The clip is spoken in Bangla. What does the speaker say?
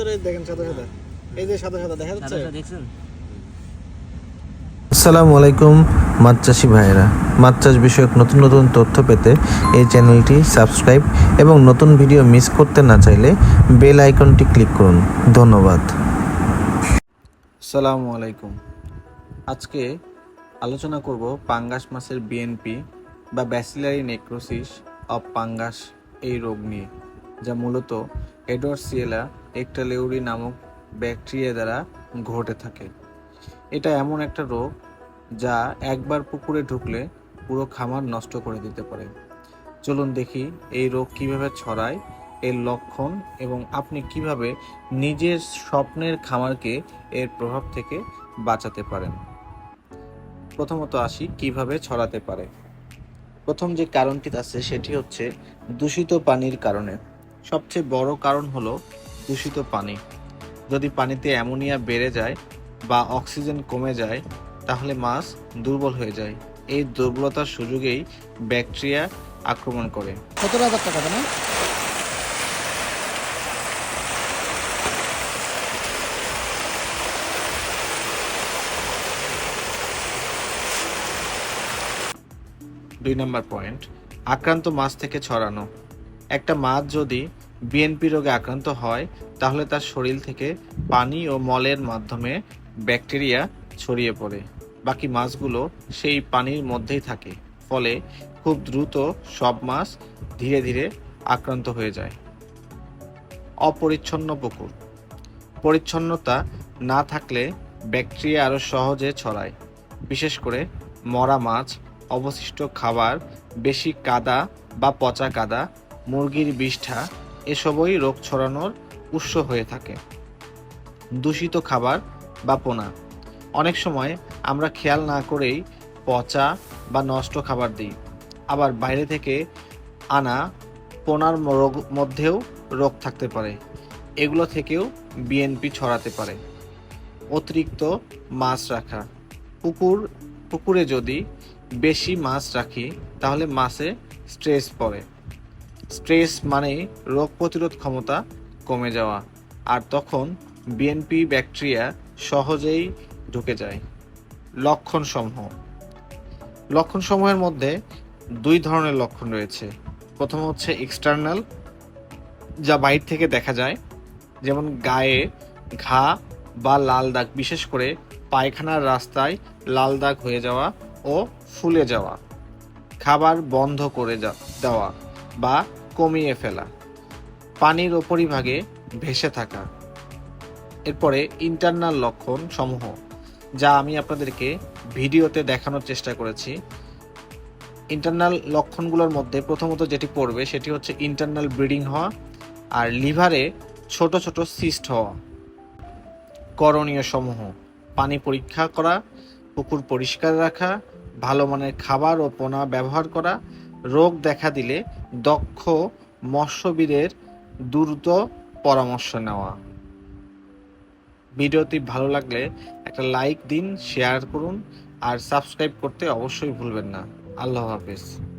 ভিতরে দেখেন সাদা সাদা। এই যে সাদা সাদা দেখা যাচ্ছে? দেখছেন? আসসালামু আলাইকুম মাছ চাষি ভাইয়েরা। মাছ চাষ বিষয়ক নতুন নতুন তথ্য পেতে এই চ্যানেলটি সাবস্ক্রাইব এবং নতুন ভিডিও মিস করতে না চাইলে বেল আইকনটি ক্লিক করুন। ধন্যবাদ। আসসালামু আলাইকুম। আজকে আলোচনা করব পাঙ্গাস মাছের বিএনপি বা ব্যাসিলারি নেক্রোসিস অফ পাঙ্গাস এই রোগ নিয়ে। যা মূলত এডোয়ার্সিয়েলা একটালেউরি নামক ব্যাকটেরিয়া দ্বারা ঘটে থাকে। এটা এমন একটা রোগ যা একবার পুকুরে ঢুকলে পুরো খামার নষ্ট করে দিতে পারে। চলুন দেখি এই রোগ কীভাবে ছড়ায়, এর লক্ষণ এবং আপনি কীভাবে নিজের স্বপ্নের খামারকে এর প্রভাব থেকে বাঁচাতে পারেন। প্রথমত আসি কীভাবে ছড়াতে পারে। প্রথম যে কারণটি আছে সেটি হচ্ছে দূষিত পানির কারণে। সবচেয়ে বড় কারণ হলো দূষিত পানি। যদি পানিতে অ্যামোনিয়া বেড়ে যায় বা অক্সিজেন কমে যায় তাহলে মাছ দুর্বল হয়ে যায়। এই দুর্বলতার সুযোগেই ব্যাকটেরিয়া আক্রমণ করে। সতেরো হাজার টাকা না? দুই নম্বর পয়েন্ট আক্রান্ত মাছ থেকে ছড়ানো। একটা মাছ যদি বিএনপি রোগে আক্রান্ত হয়, তাহলে তার শরীর থেকে পানি ও মলের মাধ্যমে ব্যাকটেরিয়া ছড়িয়ে পড়ে। বাকি মাছগুলো সেই পানির মধ্যেই থাকে, ফলে খুব দ্রুত সব মাছ ধীরে ধীরে আক্রান্ত হয়ে যায়। অপরিচ্ছন্ন পুকুর। পরিচ্ছন্নতা না থাকলে ব্যাকটেরিয়া আরও সহজে ছড়ায়। বিশেষ করে মরা মাছ, অবশিষ্ট খাবার, বেশি কাদা বা পচা কাদা মুরগির বিষ্ঠা এসবই রোগ ছড়ানোর উৎস হয়ে থাকে। দূষিত খাবার বা পোনা। অনেক সময় আমরা খেয়াল না করেই পচা বা নষ্ট খাবার দিই। আবার বাইরে থেকে আনা পোনার রোগ মধ্যেও রোগ থাকতে পারে। এগুলো থেকেও বিএনপি ছড়াতে পারে। অতিরিক্ত মাছ রাখা। পুকুর, পুকুরে যদি বেশি মাছ রাখি, তাহলে মাছে স্ট্রেস পড়ে। স্ট্রেস মানে রোগ প্রতিরোধ ক্ষমতা কমে যাওয়া, আর তখন বিএনপি ব্যাকটেরিয়া সহজেই ঢুকে যায়। লক্ষণসমূহ। লক্ষণসমূহের মধ্যে দুই ধরনের লক্ষণ রয়েছে। প্রথম হচ্ছে এক্সটার্নাল যা বাইর থেকে দেখা যায়, যেমন গায়ে ঘা বা লাল দাগ, বিশেষ করে পায়খানার রাস্তায় লাল দাগ হয়ে যাওয়া ও ফুলে যাওয়া, খাবার বন্ধ করে দেওয়া বা কমিয়ে ফেলা, পানির ওপরিভাগে ভেসে থাকা। এরপরে ইন্টারনাল লক্ষণ সমূহ যা আমি আপনাদেরকে ভিডিওতে দেখানোর চেষ্টা করেছি। ইন্টারনাল লক্ষণগুলোর মধ্যে প্রথমত যেটি পড়বে, সেটি হচ্ছে ইন্টারনাল ব্লিডিং হওয়া আর লিভারে ছোট ছোট সিস্ট হওয়া। করণীয় সমূহ, পানি পরীক্ষা করা, পুকুর পরিষ্কার রাখা, ভালো মানের খাবার ও পোনা ব্যবহার করা রোগ দেখা দিলে দক্ষ মৎস্যবীরের দ্রুত পরামর্শ নেওয়া। ভিডিওটি ভালো লাগলে একটা লাইক দিন, শেয়ার করুন, আর সাবস্ক্রাইব করতে অবশ্যই ভুলবেন না। আল্লাহ হাফেজ।